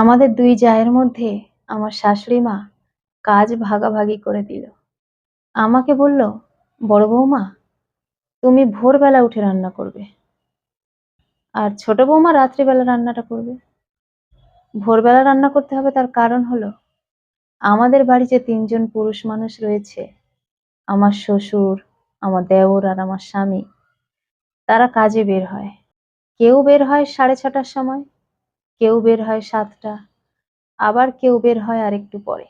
আমাদের দুই জায়ের মধ্যে আমার শাশুড়ি মা কাজ ভাগাভাগি করে দিল। আমাকে বলল, বড় বৌমা, তুমি ভোরবেলা উঠে রান্না করবে আর ছোট বৌমা রাত্রিবেলা রান্নাটা করবে। ভোরবেলা রান্না করতে হবে তার কারণ হলো, আমাদের বাড়ি যে তিনজন পুরুষ মানুষ রয়েছে, আমার শ্বশুর, আমার দেওর আর আমার স্বামী। তারা কাজে বের হয়। কেউ বের হয় সাড়ে ছটার সময় কেউ বের হয় সাতটা, আবার কেউ বের হয় আরেকটু পরে।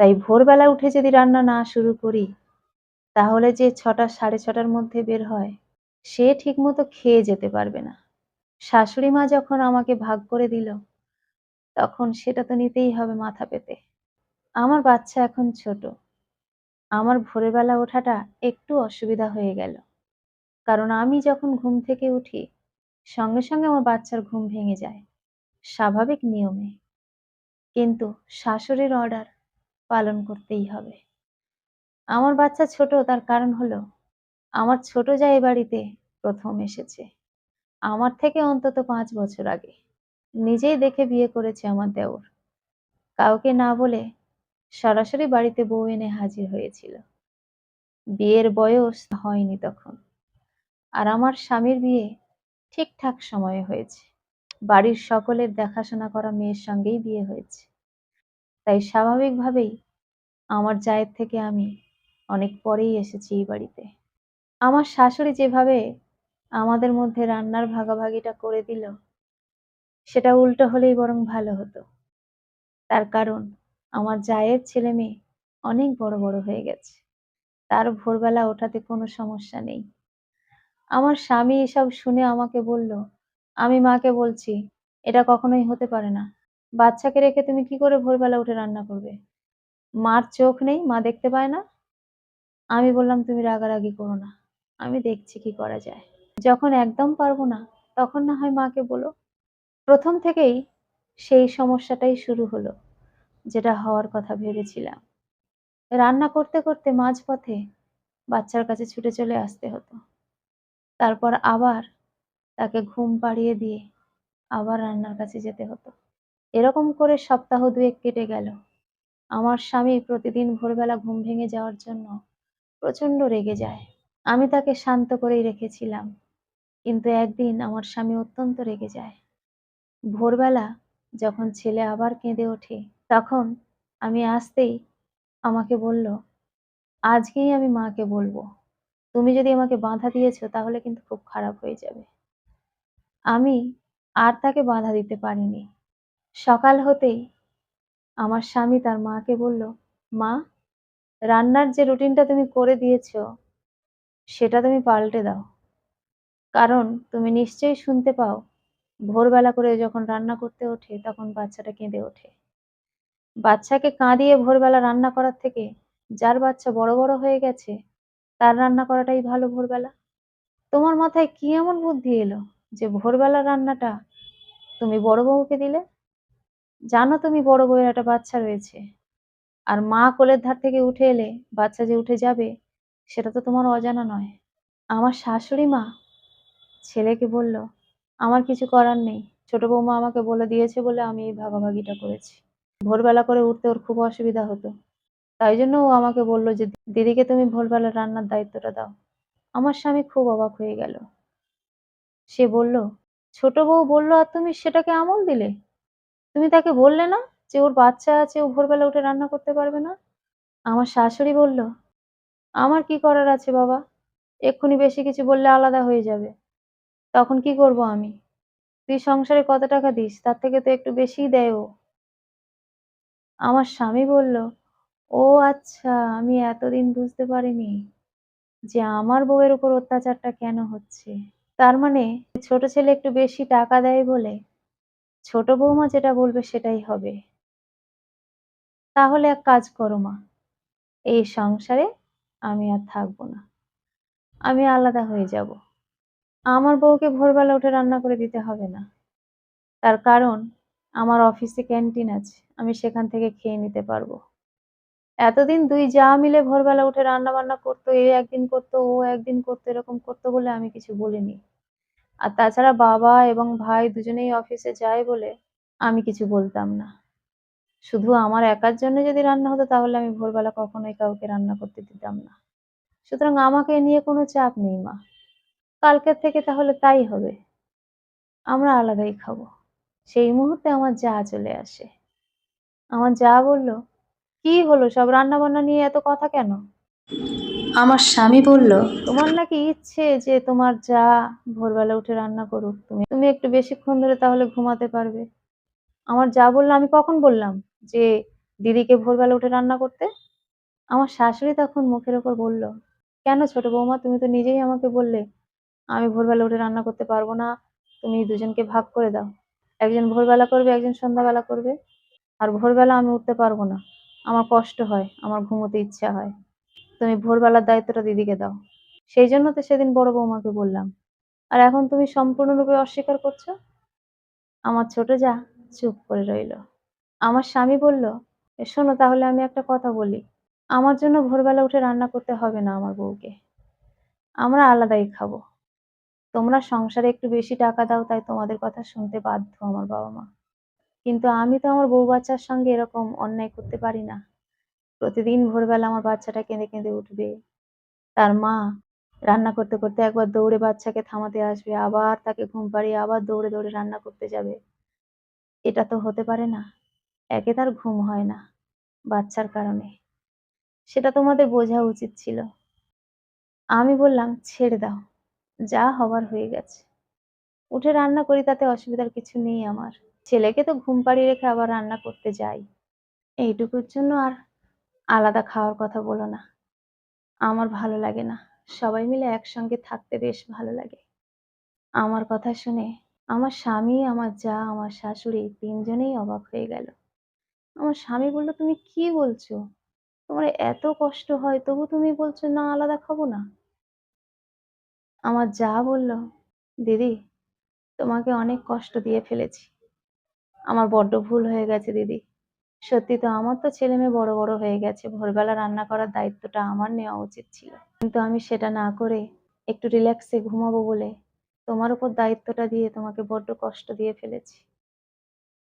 তাই ভোরবেলা উঠে যদি রান্না না শুরু করি, তাহলে যে ছটা, সাড়ে ছটার মধ্যে বের হয়, সে ঠিকমতো খেয়ে যেতে পারবে না। শাশুড়ি মা যখন আমাকে ভাগ করে দিল, তখন সেটা তো নিতেই হবে মাথা পেতে। আমার বাচ্চা এখন ছোট। আমার ভোরবেলা ওঠাটা একটু অসুবিধা হয়ে গেল। কারণ আমি যখন ঘুম থেকে উঠি সঙ্গে সঙ্গে আমার বাচ্চার ঘুম ভেঙে যায়। স্বাভাবিক নিয়মে। কিন্তু শাশুড়ির অর্ডার পালন করতেই হবে। আমার বাচ্চা ছোট, তার কারণ হলো আমার ছোট যা এ বাড়িতে প্রথম এসেছে। আমার থেকে অন্তত পাঁচ বছর আগে। নিজেই দেখে বিয়ে করেছে আমার দেওর। কাউকে না বলে সরাসরি বাড়িতে বউ এনে হাজির হয়েছিল। বিয়ের বয়স হয়নি তখন। আর আমার স্বামীর বিয়ে ঠিকঠাক সময়ে হয়েছে। বাড়ির সকলের দেখাশোনা করা মেয়ের সঙ্গেই বিয়ে হয়েছে। তাই স্বাভাবিকভাবেই আমার জায়ের থেকে আমি অনেক পরেই এসেছি এই বাড়িতে। আমার শাশুড়ি যেভাবে আমাদের মধ্যে রান্নার ভাগাভাগিটা করে দিল, সেটা উল্টো হলেই বরং ভালো হতো। তার কারণ, আমার জায়ের ছেলে মেয়ে অনেক বড় বড় হয়ে গেছে। তার ভোরবেলা ওঠাতে কোনো সমস্যা নেই। আমার স্বামী এসব শুনে আমাকে বলল, আমি মাকে বলছি, এটা কখনোই হতে পারে না। বাচ্চাকে রেখে তুমি কি করে ভোরবেলা উঠে রান্না করবে? মার চোখ নেই, মা দেখতে পায় না। আমি বললাম, তুমি রাগারাগি করো না। আমি দেখছি কি করা যায়। যখন একদম পারব না, তখন না হয় মাকে বলো। প্রথম থেকেই সেই সমস্যাটাই শুরু হলো, যেটা হওয়ার কথা ভেবেছিলাম। রান্না করতে করতে মাঝপথে বাচ্চার কাছে ছুটে চলে আসতে হতো। তারপর আবার তাকে ঘুম পাড়িয়ে দিয়ে আবার রান্নার কাছে যেতে হতো। এরকম করে সপ্তাহ দুয়েক কেটে গেল। আমার স্বামী প্রতিদিন ভোরবেলা ঘুম ভেঙে যাওয়ার জন্য প্রচণ্ড রেগে যায়। আমি তাকে শান্ত করেই রেখেছিলাম, কিন্তু একদিন আমার স্বামী অত্যন্ত রেগে যায়। ভোরবেলা যখন ছেলে আবার কেঁদে ওঠে, তখন আমি আসতেই আমাকে বলল, আজকেই আমি মাকে বলব। তুমি যদি আমাকে বাধা দিয়েছ, তাহলে কিন্তু খুব খারাপ হয়ে যাবে। আমি আর তাকে বাধা দিতে পারিনি। সকাল হতেই আমার স্বামী তার মাকে বলল, মা, রান্নার যে রুটিনটা তুমি করে দিয়েছ, সেটা তুমি পাল্টে দাও। কারণ তুমি নিশ্চয়ই শুনতে পাও, ভোরবেলা করে যখন রান্না করতে ওঠে, তখন বাচ্চাটা কেঁদে ওঠে। বাচ্চাকে কাঁদিয়ে ভোরবেলা রান্না করার থেকে, যার বাচ্চা বড় বড় হয়ে গেছে তার রান্না করাটাই ভালো ভোরবেলা। তোমার মাথায় কি এমন বুদ্ধি এলো যে ভোরবেলা রান্নাটা তুমি বড় বউকে দিলে? জানো তুমি বড় বউয়ের একটা বাচ্চা রয়েছে। আর মা কোলের ধার থেকে উঠে এলে বাচ্চা যে উঠে যাবে, সেটা তো তোমার অজানা নয়। আমার শাশুড়ি মা ছেলেকে বলল, আমার কিছু করার নেই। ছোট বৌমা আমাকে বলে দিয়েছে বলে আমি এই ভাগাভাগিটা করেছি। ভোরবেলা করে উঠতে ওর খুব অসুবিধা হতো। তাই জন্য ও আমাকে বলল যে, দিদিকে তুমি ভোরবেলা রান্নার দায়িত্বটা দাও। আমার স্বামী খুব অবাক হয়ে গেল। সে বলল, ছোট বউ বলল, আর তুমি সেটাকে আমল দিলে? তুমি তাকে বললে না যে, ওর বাচ্চা আছে, ও ভোরবেলা উঠে রান্না করতে পারবে না? আমার শাশুড়ি বলল, আমার কি করার আছে বাবা? এক্ষুনি বেশি কিছু বললে আলাদা হয়ে যাবে। তখন কি করব আমি? তুই সংসারে কত টাকা দিস? তার থেকে তো একটু বেশিই দেয় ও। আমার স্বামী বলল ও আচ্ছা আমি এতদিন বুঝতে পারিনি যে আমার বউয়ের উপর অত্যাচারটা কেন হচ্ছে। তার মানে ছোট ছেলে একটু বেশি টাকা দেয় বলে ছোট বৌমা যেটা বলবে সেটাই হবে। তাহলে এক কাজ করো মা, এই সংসারে আমি আর থাকব না। আমি আলাদা হয়ে যাব। আমার বউকে ভোরবেলা উঠে রান্না করে দিতে হবে না। তার কারণ আমার অফিসে ক্যান্টিন আছে, আমি সেখান থেকে খেয়ে নিতে পারব। এতদিন দুই যা মিলে ভোরবেলা উঠে রান্না বান্না করতো, এ একদিন করতো, ও একদিন করতো, এরকম করতো বলে আমি কিছু বলিনি। আর তাছাড়া বাবা এবং ভাই দুজনেই অফিসে যায় বলে আমি কিছু বলতাম না। শুধু আমার একার জন্য যদি রান্না হতো তাহলে আমি ভোরবেলা কখনোই কাউকে রান্না করতে দিতাম না। সুতরাং আমাকে নিয়ে কোনো চাপ নেই মা। কালকের থেকে তাহলে তাই হবে। আমরা আলাদাই খাব। সেই মুহূর্তে আমার যা চলে আসে। আমার যা বলল কি হলো? সব রান্না বান্না নিয়ে এত কথা কেন? আমার স্বামী বলল তোমার নাকি ইচ্ছে যে তোমার যা ভোরবেলা উঠে রান্না করুক। তুমি তুমি একটু বেশিক্ষণ ধরে তাহলে ঘুমাতে পারবে। আমার যা বলল আমি কখন বললাম যে দিদিকে ভোরবেলা উঠে রান্না করতে? আমার শাশুড়ি তখন মুখের ওপর বলল কেন ছোট বৌমা তুমি তো নিজেই আমাকে বললে আমি ভোরবেলা উঠে রান্না করতে পারব না তুমি দুজনকে ভাগ করে দাও। একজন ভোরবেলা করবে একজন সন্ধ্যাবেলা করবে আর ভোরবেলা আমি উঠতে পারব না। আমার কষ্ট হয়, আমার ঘুমোতে ইচ্ছা হয়। তুমি ভোরবেলার দায়িত্বটা দিদিকে দাও। সেই জন্য তো সেদিন বড় বৌমাকে বললাম। আর এখন তুমি সম্পূর্ণরূপে অস্বীকার করছ? আমার ছোট যা, চুপ করে রইল। আমার স্বামী বলল, "এ শোনো, তাহলে আমি একটা কথা বলি। আমার জন্য ভোরবেলা উঠে রান্না করতে হবে না আমার বউকে। আমরা আলাদাই খাব। তোমরা সংসারে একটু বেশি টাকা দাও, তাই তোমাদের কথা শুনতে বাধ্য আমার বাবা মা। কিন্তু আমি তো আমার বউ বাচ্চার সঙ্গে এরকম অন্যায় করতে পারি না। প্রতিদিন ভোরবেলা আমার বাচ্চাটা কেঁদে কেঁদে উঠবে। তার মা রান্না করতে করতে একবার দৌড়ে বাচ্চাকে থামাতে আসবে, আবার তাকে ঘুম পাড়িয়ে আবার দৌড়ে দৌড়ে রান্না করতে যাবে। এটা তো হতে পারে না। একে তার ঘুম হয় না বাচ্চার কারণে। সেটা তোমাদের বোঝা উচিত ছিল। আমি বললাম, ছেড়ে দাও। যা হবার হয়ে গেছে। উঠে রান্না করি, তাতে অসুবিধার কিছু নেই আমার। ছেলেকে তো ঘুম পাড়িয়ে রেখে আবার রান্না করতে যাই। এইটুকুর জন্য আর আলাদা খাওয়ার কথা বলো না। আমার ভালো লাগে না। সবাই মিলে একসঙ্গে থাকতে বেশ ভালো লাগে। আমার কথা শুনে আমার স্বামী, আমার যা, আমার শাশুড়ি তিনজনেই অবাক হয়ে গেল। আমার স্বামী বলল, তুমি কি বলছো? তোমার এত কষ্ট হয়, তবু তুমি বলছো না, আলাদা খাব না? আমার যা বলল, দিদি, তোমাকে অনেক কষ্ট দিয়ে ফেলেছি। আমার বড্ড ভুল হয়ে গেছে, দিদি। সত্যি তো আমার তো ছেলে মেয়ে বড় বড় হয়ে গেছে, ভোরবেলা রান্না করার দায়িত্বটা আমার নেওয়া উচিত ছিল। কিন্তু আমি সেটা না করে একটু রিল্যাক্সে ঘুমাবো বলে তোমার উপর দায়িত্বটা দিয়ে তোমাকে বড্ড কষ্ট দিয়ে ফেলেছি।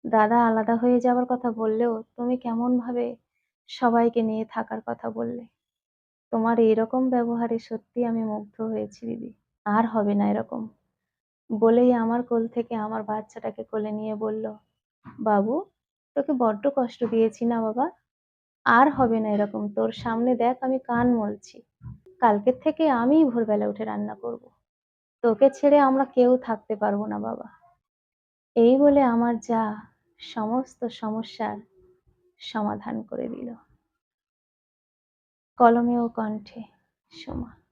দাদা আলাদা হয়ে যাওয়ার কথা বললেও তুমি কেমন ভাবে সবাইকে নিয়ে থাকার কথা বললে। তোমার এইরকম ব্যবহারে সত্যি আমি মুগ্ধ হয়েছি, দিদি। আর হবে না এরকম। বলেই আমার কোল থেকে আমার বাচ্চাটাকে কোলে নিয়ে বলল বাবু, তোকে বড্ড কষ্ট দিয়েছি না বাবা? আর হবে না এরকম। তোর সামনে দেখ, আমি কান মলছি। কালকের থেকে আমিই ভোরবেলা উঠে রান্না করব। তোকে ছেড়ে আমরা কেউ থাকতে পারব না বাবা। এই বলে আমার যা সমস্ত সমস্যার সমাধান করে দিল। কলমে ও কণ্ঠে, সোমা।